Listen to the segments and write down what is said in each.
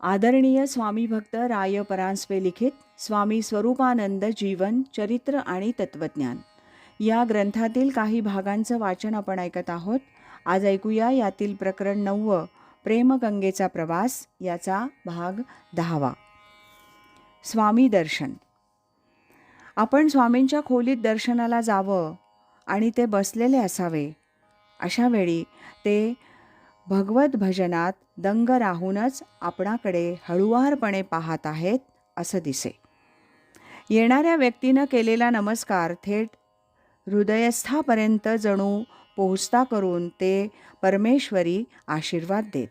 आदरणीय स्वामी भक्त राय परांजपे लिखित स्वामी स्वरूपानंद जीवन चरित्र आणि तत्वज्ञान. या ग्रंथातील काही भागांचं वाचन आपण ऐकत आहोत. आज ऐकूया यातील प्रकरण नववं प्रेमगंगेचा प्रवास याचा भाग दहावा. स्वामी दर्शन. आपण स्वामींच्या खोलीत दर्शनाला जावं आणि ते बसलेले असावे. अशा वेळी ते भगवत भजनात दंग राहूनच आपणाकडे हळुवारपणे पाहत आहेत असं दिसे. येणाऱ्या व्यक्तीनं केलेला नमस्कार थेट हृदयस्थापर्यंत जणू पोहोचता करून ते परमेश्वरी आशीर्वाद देत.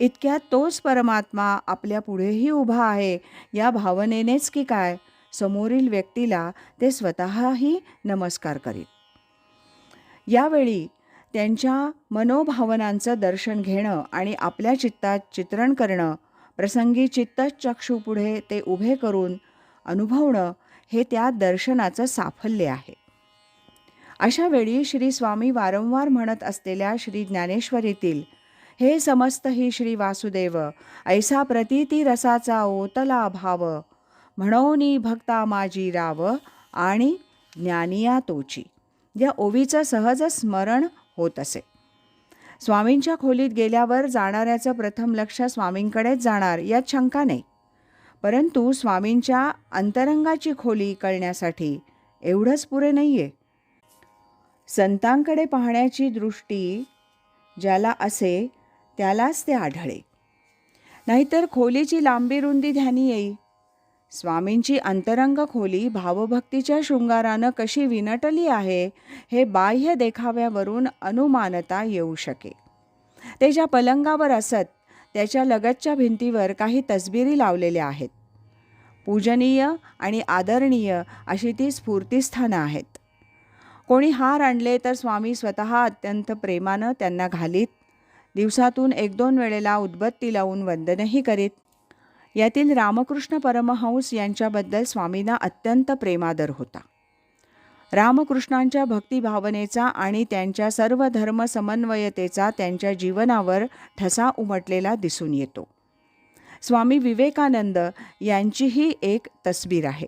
इतक्यात तोच परमात्मा आपल्या पुढेही उभा आहे या भावनेनेच की काय समोरील व्यक्तीला ते स्वतःही नमस्कार करीत. यावेळी त्यांच्या मनोभावनांचं दर्शन घेणं आणि आपल्या चित्तात चित्रण करणं प्रसंगी चित्तचक्षूपुढे ते उभे करून अनुभवणं हे त्या दर्शनाचं साफल्य आहे. अशा वेळी श्री स्वामी वारंवार म्हणत असलेल्या श्री ज्ञानेश्वरीतील हे समस्त ही श्री वासुदेव ऐसा प्रतीती रसाचा ओतला भाव म्हणोनी भक्ता माझी राव आणि ज्ञानिया तोची. या ओवीचं सहज स्मरण होत असे. स्वामींच्या खोलीत गेल्यावर जाणाऱ्याचं प्रथम लक्ष स्वामींकडेच जाणार यात शंका नाही. परंतु स्वामींच्या अंतरंगाची खोली कळण्यासाठी एवढंच पुरे नाही आहे संतांकडे पाहण्याची दृष्टी ज्याला असे त्यालाच ते आढळे. नाहीतर खोलीची लांबी रुंदी ध्यानी येई. स्वामींची अंतरंग खोली भावभक्तीच्या शृंगारानं कशी विनटली आहे हे बाह्य देखाव्यावरून अनुमानता येऊ शके ते ज्या पलंगावर असत त्याच्या लगतच्या भिंतीवर काही तसबिरी लावलेल्या आहेत. पूजनीय आणि आदरणीय अशी ती स्फूर्तीस्थानं आहेत. कोणी हार आणले तर स्वामी स्वतः अत्यंत प्रेमानं त्यांना घालीत. दिवसातून एक दोन वेळेला उदबत्ती लावून वंदनही करीत. यातील रामकृष्ण परमहंस यांच्याबद्दल स्वामींना अत्यंत प्रेमादर होता. रामकृष्णांच्या भक्तिभावनेचा आणि त्यांच्या सर्व धर्म समन्वयतेचा त्यांच्या जीवनावर ठसा उमटलेला दिसून येतो. स्वामी विवेकानंद यांचीही एक तस्बीर आहे.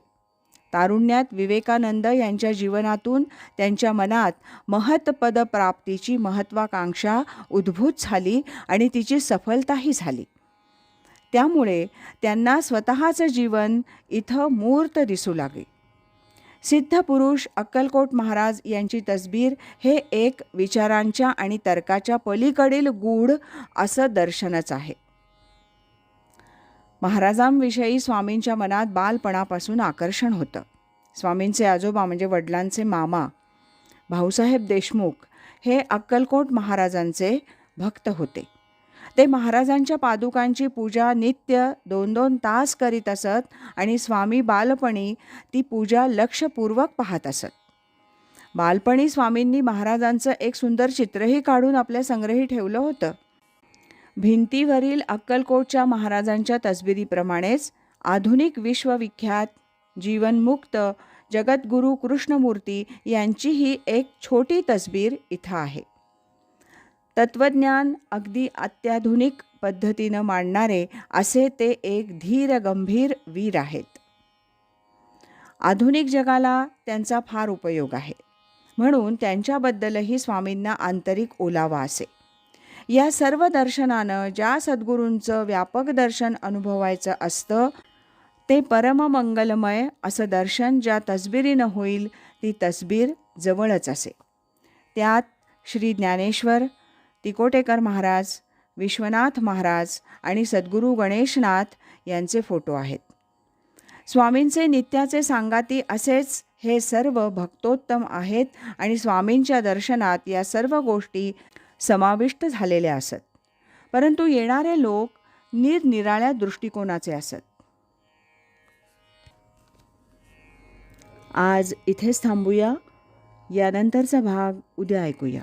तारुण्यात विवेकानंद यांच्या जीवनातून त्यांच्या मनात महत्पद प्राप्तीची महत्त्वाकांक्षा उद्भूत झाली आणि तिची सफलताही झाली. त्यामुळे त्यांना स्वतःचं जीवन इथं मूर्त दिसू लागे सिद्ध पुरुष अक्कलकोट महाराज यांची तस्बीर हे एक विचारांच्या आणि तर्काच्या पलीकडील गूढ असं दर्शनच आहे. महाराजांविषयी स्वामींच्या मनात बालपणापासून आकर्षण होतं. स्वामींचे आजोबा म्हणजे वडिलांचे मामा भाऊसाहेब देशमुख हे अक्कलकोट महाराजांचे भक्त होते. ते महाराजांच्या पादुकांची पूजा नित्य दोन दोन तास करीत असत आणि स्वामी बालपणी ती पूजा लक्षपूर्वक पाहत असत. बालपणी स्वामींनी महाराजांचं एक सुंदर चित्रही काढून आपल्या संग्रही ठेवलं होतं. भिंतीवरील अक्कलकोटच्या महाराजांच्या तसबिरीप्रमाणेच आधुनिक विश्वविख्यात जीवनमुक्त जगद्गुरू कृष्णमूर्ती यांचीही एक छोटी तसबीर इथं आहे. तत्त्वज्ञान अगदी अत्याधुनिक पद्धतीनं मांडणारे असे ते एक धीर गंभीर वीर आहेत. आधुनिक जगाला त्यांचा फार उपयोग आहे. म्हणून त्यांच्याबद्दलही स्वामींना आंतरिक ओलावा असे. या सर्व दर्शनानं ज्या सद्गुरूंचं व्यापक दर्शन अनुभवायचं असतं ते परममंगलमय असं दर्शन ज्या तसबिरीनं होईल ती तसबीर जवळच असे. त्यात श्री ज्ञानेश्वर तिकोटेकर महाराज विश्वनाथ महाराज आणि सद्गुरू गणेशनाथ यांचे फोटो आहेत. स्वामींचे नित्याचे सांगाती असेच हे सर्व भक्तोत्तम आहेत आणि स्वामींच्या दर्शनात या सर्व गोष्टी समाविष्ट झालेल्या असत. परंतु येणारे लोक निरनिराळ्या दृष्टिकोनाचे असत. आज इथेच थांबूया. यानंतरचा भाग उद्या ऐकूया.